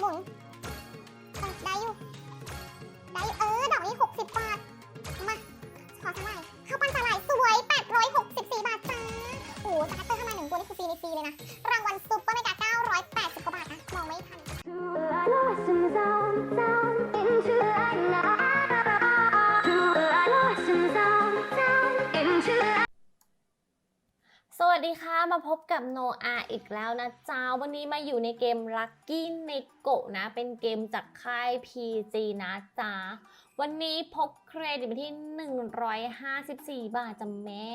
หมุนได้อยู่ ได้อยู่ เออ ดอกนี้ 60 บาท มา ขอสาหร่ายข้าวปั้นสาหร่ายสวย 864 บาทจ้าโอ้โหสกัตเตอร์เข้ามาหนึ่งตัวนี่คือฟรีในฟรีเลยนะ รางวัลซุปเปอร์เมกา มาพบกับโนอาอีกแล้วนะจ้าวันนี้มาอยู่ในเกม Lucky n e g o นะ เป็นเกมจากค่าย PG นะจ้าวันนี้พบเครดิตไปที่ 154 บาทจ้ะแม่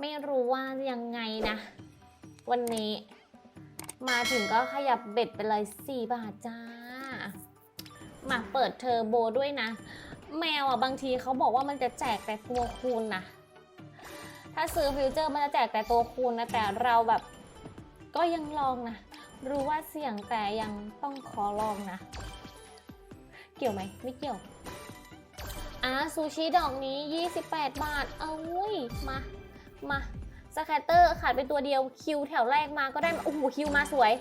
ไม่รู้ว่ายังไงนะ วันนี้ มาถึงก็ขยับเบ็ดไปเลย 4 บาทจ้า มาเปิดเทอร์โบด้วยนะ แมวอะบางทีเขาบอกว่ามันจะแจกแต่ตัวคูณนะ ถ้าซื้อฟิวเจอร์มันจะแจกแต่ตัวคูณนะ แต่เราแบบก็ยังลองนะ รู้ว่าเสี่ยงแต่ยังต้องขอลองนะ เกี่ยวไหม ไม่เกี่ยวอะซูชิดอกนี้ 28 บาท เอ้ย มา มาสแคตเตอร์ขาดไปตัวเดียวคิวแถวแรกมาก็ได้ โอ้โห คิวมาสวย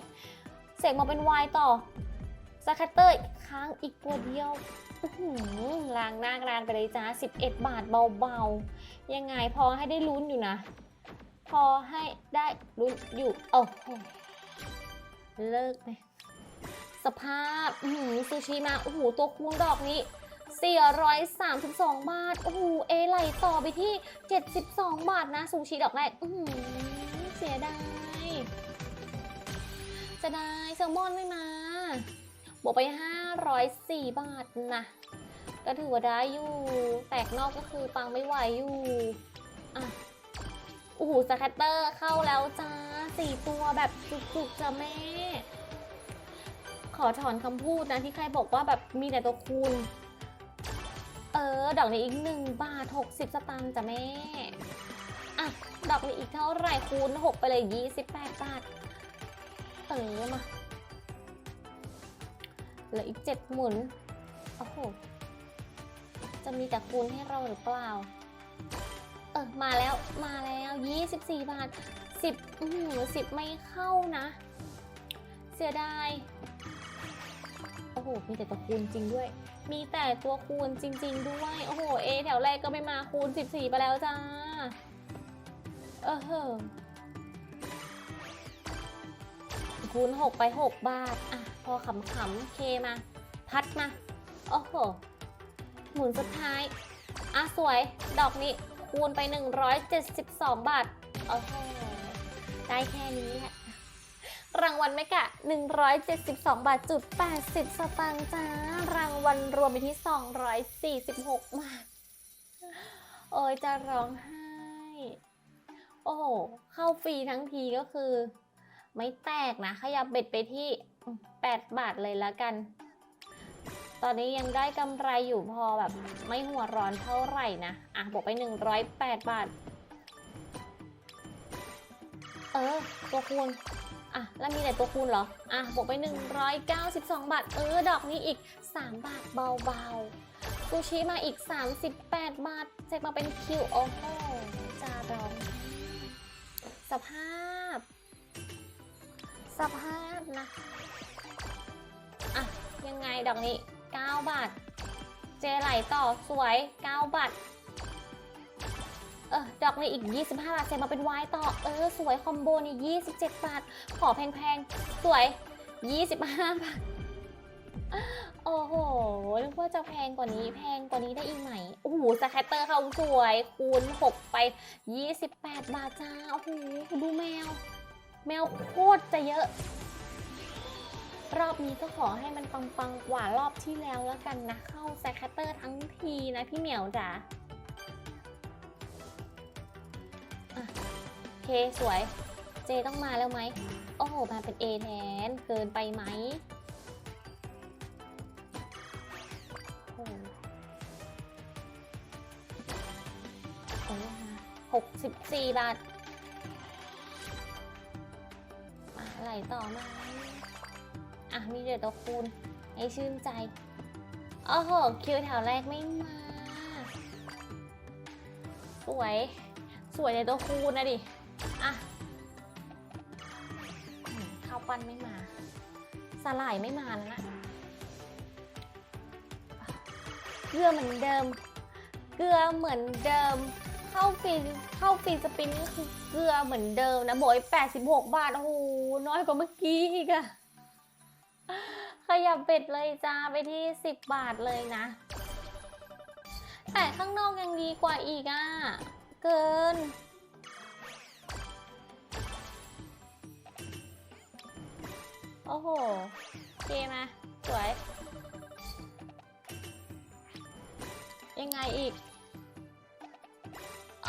เสกมาเป็นวายต่อสแคตเตอร์ค้างอีกตัวเดียว อื้อหือ ล้างหน้ากรานไปเลยจ้า11 บาทเบาๆ ยังไงพอให้ได้ลุ้นอยู่นะ พอให้ได้ลุ้นอยู่โอ้โหเลิกไหมสภาพอื้อหือซูชิมา โอ้โห ตัวคูณดอกนี้ 432 บาท โอ้โห เอไหลต่อไปที่ 72 บาทนะ ซูชิดอกแรกเสียดายเสียดายแซลมอนไม่มาบวกไป 504 บาทนะ ก็ถือว่าได้อยู่ แตกนอกก็คือปังไม่ไหวอยู่อะโอ้โหสแคตเตอร์เข้าแล้วจ้าสี่ตัวแบบจุกๆจ้ะแม่ ขอถอนคำพูดนะที่ใครบอกว่าแบบมีแต่ตัวคูณเออ ดอกนี้อีกหนึ่งบาท60สตางค์จ้ะแม่อะดอกนี้อีกเท่าไหร่คูณ6ไปเลย28บาท เออมาเหลืออีก7หมุน โอ้โห จะมีแต่คูณให้เราหรือเปล่า เออมาแล้วมาแล้ว 24 บาท 10อือหือ10ไม่เข้านะ เสียดายโอ้โหมีแต่ตัวคูณจริงด้วย มีแต่ตัวคูณจริง ๆ ด้วย โอ้โหเอแถวแรกก็ไม่มาคูณ 14 ไปแล้วจ้า เออเหอคูณ 6 ไป 6 บาท อะ พอขำๆเคมา พัดมา โอ้โห หมุนสุดท้าย อะ สวย ดอกนี้คูณไป 172 บาท โอ้โหได้แค่นี้แหละ รางวัลไม่กะ 172 บาทจุด80 สตางค์จ้า รางวัลรวมไปที่ 246 บาท โอ้ยจะร้องไห้ โอ้โห เข้าฟรีทั้งทีก็คือ ไม่แตกนะ ขยับเบ็ดไปที่ 8 บาทเลยแล้วกัน ตอนนี้ยังได้กำไรอยู่พอแบบไม่หัวร้อนเท่าไหร่นะ อะบวกไป 108 บาท เออ ตัวคูณอะ แล้วมีแต่ตัวคูณเหรอ อะบวกไป 192 บาท เออ ดอกนี้อีก 3 บาทเบาๆซูชิมาอีก 38 บาทเช็คมาเป็นคิวโอ้โหจาร้องสภาพ สภาพนะ อะ ยังไงดอกนี้ 9 บาท เจไหลต่อสวย 9 บาท เออดอกนี้อีก 25 บาทเสร็จมาเป็นวายต่อ เออ สวยคอมโบนี่27 บาท ขอแพงๆ สวย 25 บาท โอ้โหนึกว่าจะแพงกว่านี้ แพงกว่านี้ได้อีกไหม โอ้โหสแคตเตอร์เขาสวย คูณ 6 ไป 28 บาทจ้า โอ้โห ดูแมว แมวโคตรจะเยอะ รอบนี้ก็ขอให้มันปังๆกว่ารอบที่แล้วแล้วกันนะ เข้าแซคแคตเตอร์ทั้งทีนะพี่เหมียวจ๋าโอเคสวย เจต้องมาแล้วไหม โอ้โห มาเป็น A แทน เกินไปไหมโอ้โหหกสิบสี่บาทอะไรต่อมา มีเดี๋ยวตัวคูณให้ชื่นใจ โอ้โห คิวแถวแรกไม่มา สวย สวยในตัวคูณนะดิ อะข้าวปั้นไม่มา สลายไม่มาแล้วนะเกลือเหมือนเดิม เกลือเหมือนเดิม เข้าฟรีเข้าฟรีสปินก็คือเกลือเหมือนเดิมนะโบย86 บาท โอ้โห น้อยกว่าเมื่อกี้อีกอะ ขยับเบ็ดเลยจ้าไปที่ 10 บาทเลยนะ แต่ข้างนอกยังดีกว่าอีกอะเกิน โอ้โหเกมาสวย ยังไงอีก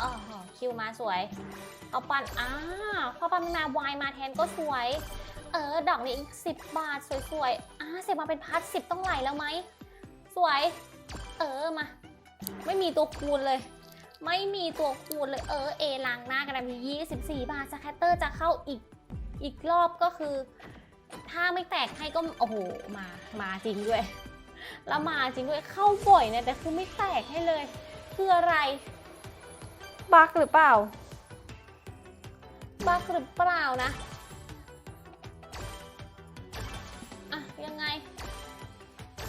อ๋อคิวมาสวย เอาปันอ้าพอปันมาวายมาแทนก็สวย เออ ดอกนี้อีกสิบบาทสวยๆ อ่าเสร็จมาเป็นพัดสิบต้องไหลแล้วไหม สวย เออมา ไม่มีตัวคูณเลย ไม่มีตัวคูณเลย เออเอล้างหน้ากันนะมี24บาทสแคตเตอร์จะเข้าอีกอีกรอบก็คือ ถ้าไม่แตกให้ก็โอ้โหมามาจริงด้วยแล้วมาจริงด้วยเข้าบ่อยนะแต่คือไม่แตกให้เลย คืออะไร บักหรือเปล่า บักหรือเปล่านะอะยังไง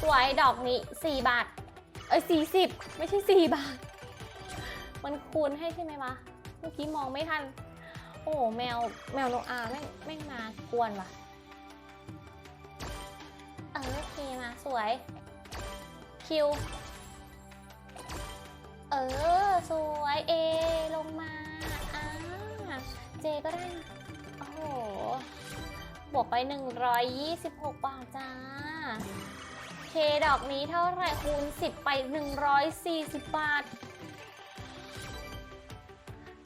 สวยดอกนี้ 4 บาท เอ้ย40 ไม่ใช่ 4 บาท มันคูณให้ใช่ไหมวะ เมื่อกี้มองไม่ทัน โอ้โหแมวแมวโนอาแม่งแม่งมากวนว่ะเออโอเคมาสวยคิว ออสวยเอ ลงมาอ่าเจก็ได้ โอ้โห บวกไป 126 บาทจ้าเคดอกนี้เท่าไหร่คูณ 10 ไป 140 บาท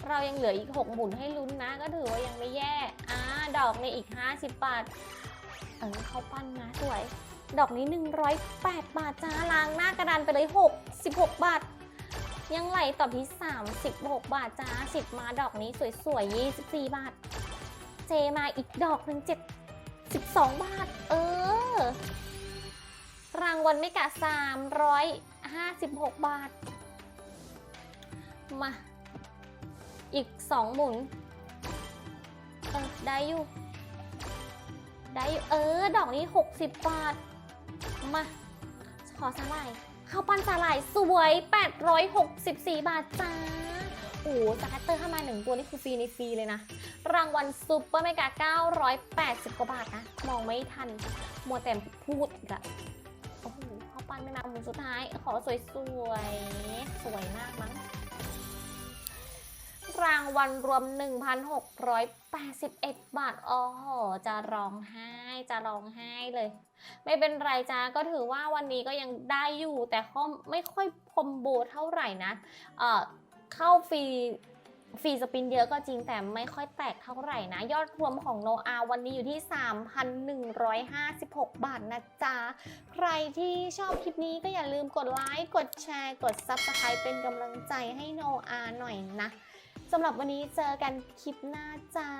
เรายังเหลืออีก 6 หมุนให้ลุ้นนะ ก็ถือว่ายังไม่แย่อ่าดอกนี้อีก 50 บาท เออเขาปั้นมาสวย ดอกนี้ 108 บาทจ้าล้างหน้ากระดานไปเลย66บาท ยังไหลต่อที่ 36 บาทจ้า10 มาดอกนี้สวยๆ 24 บาท เจมาอีกดอกหนึ่ง7 12 บาท เออ รางวัลไม่กะ356 บาท มา อีก 2 หมุน เออ ได้อยู่ ได้อยู่ เออ ดอกนี้ 60 บาท มา ขอสาหร่าย ข้าวปั้นสาหร่ายสวย 864 บาทจ้า โอ้สแคตเตอร์เข้ามาหนึ่งตัวนี่คือฟรีในฟรีเลยนะ รางวัลซุปเปอร์เมกา 980 กว่าบาทนะ มองไม่ทัน มัวแต่พูดอีกะโอ้โหข้าวปั้นไม่มาหมุนสุดท้าย ขอสวยๆ สวยมากมั้ง รางวัลรวม 1,681 บาทอ๋อจะร้องไห้ จะร้องไห้เลย ไม่เป็นไรจ้า ก็ถือว่าวันนี้ก็ยังได้อยู่ แต่ก็ไม่ค่อยคอมโบเท่าไหร่นะ เอ่อ เข้าฟรีฟรีสปินเยอะก็จริงแต่ไม่ค่อยแตกเท่าไหร่นะ ยอดรวมของโนอาวันนี้อยู่ที่ 3,156 บาทนะจ๊ะ ใครที่ชอบคลิปนี้ก็อย่าลืมกดไลค์ กดแชร์ กด Subscribe เป็นกำลังใจให้โนอาหน่อยนะ สำหรับวันนี้เจอกันคลิปหน้าจ้า